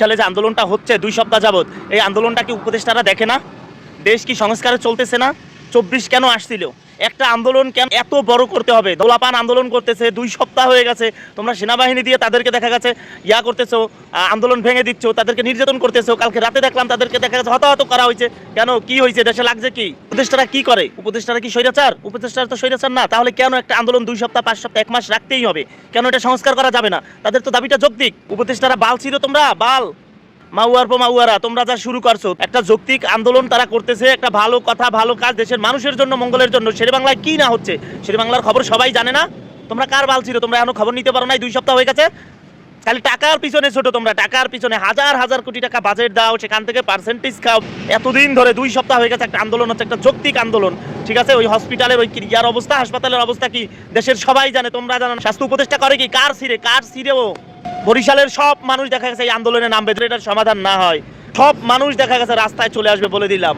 বরিশালে যে আন্দোলনটা হচ্ছে দুই সপ্তাহ যাবত এই আন্দোলনটা কি উপদেষ্টারা দেখে না? দেশ কি সংস্কারে চলতেছে না? চব্বিশ কেন আসছিল? একটা আন্দোলন কেন এত বড় করতে হবে? দোলাপান আন্দোলন করতেছে, দুই সপ্তাহ হয়ে গেছে। তোমরা সেনাবাহিনী দিয়ে তাদেরকে দেখা গেছে, ইয়া করতেছো আন্দোলন ভেঙে দিচ্ছ, তাদেরকে নির্যাতন করতেছো। কালকে রাতে দেখলাম তাদেরকে দেখা গেছে, হতাহত করা হয়েছে। কেন? কি হয়েছে? দেশে লাগছে কি? উপদেষ্টারা কি করে? উপদেষ্টারা কি স্বৈরাচার? উপদেষ্টারা তো স্বৈরাচার না। তাহলে কেন একটা আন্দোলন দুই সপ্তাহ, পাঁচ সপ্তাহ, এক মাস রাখতেই হবে? কেন এটা সংস্কার করা যাবে না? তাদের তো দাবিটা যৌক্তিক। উপদেষ্টারা বাল ছিল তোমরা? বাল। মাউয়ার পো মাউয়ারা তোমরা যা শুরু করছ, একটা যৌক্তিক আন্দোলন তারা করতেছে, একটা ভালো কথা, ভালো কাজ দেশের মানুষের জন্য, মঙ্গলের জন্য। শেরে বাংলায় কি না হচ্ছে? শেরে বাংলার খবর সবাই জানে না? তোমরা কার বাল ছিল? তোমরা এখনও খবর নিতে পারো নাই? দুই সপ্তাহ হয়ে গেছে। খালি টাকার পিছনে ছোট তোমরা, টাকার পিছনে হাজার হাজার কোটি টাকা বাজেট দাও, সেখান থেকে পার্সেন্টেজ খাও। এতদিন ধরে দুই সপ্তাহ হয়ে গেছে, একটা আন্দোলন হচ্ছে, একটা যৌক্তিক আন্দোলন। ঠিক আছে? ওই হসপিটালের ওই ক্রিয়ার অবস্থা, হাসপাতালের অবস্থা কি? দেশের সবাই জানে, তোমরা জানো স্বাস্থ্য উপদেষ্টা করে কি? কার সিরে কার সিরে ও? বরিশালের সব মানুষ দেখা গেছে এই আন্দোলনে নামবে এটার সমাধান না হয়। সব মানুষ দেখা গেছে রাস্তায় চলে আসবে বলে দিলাম।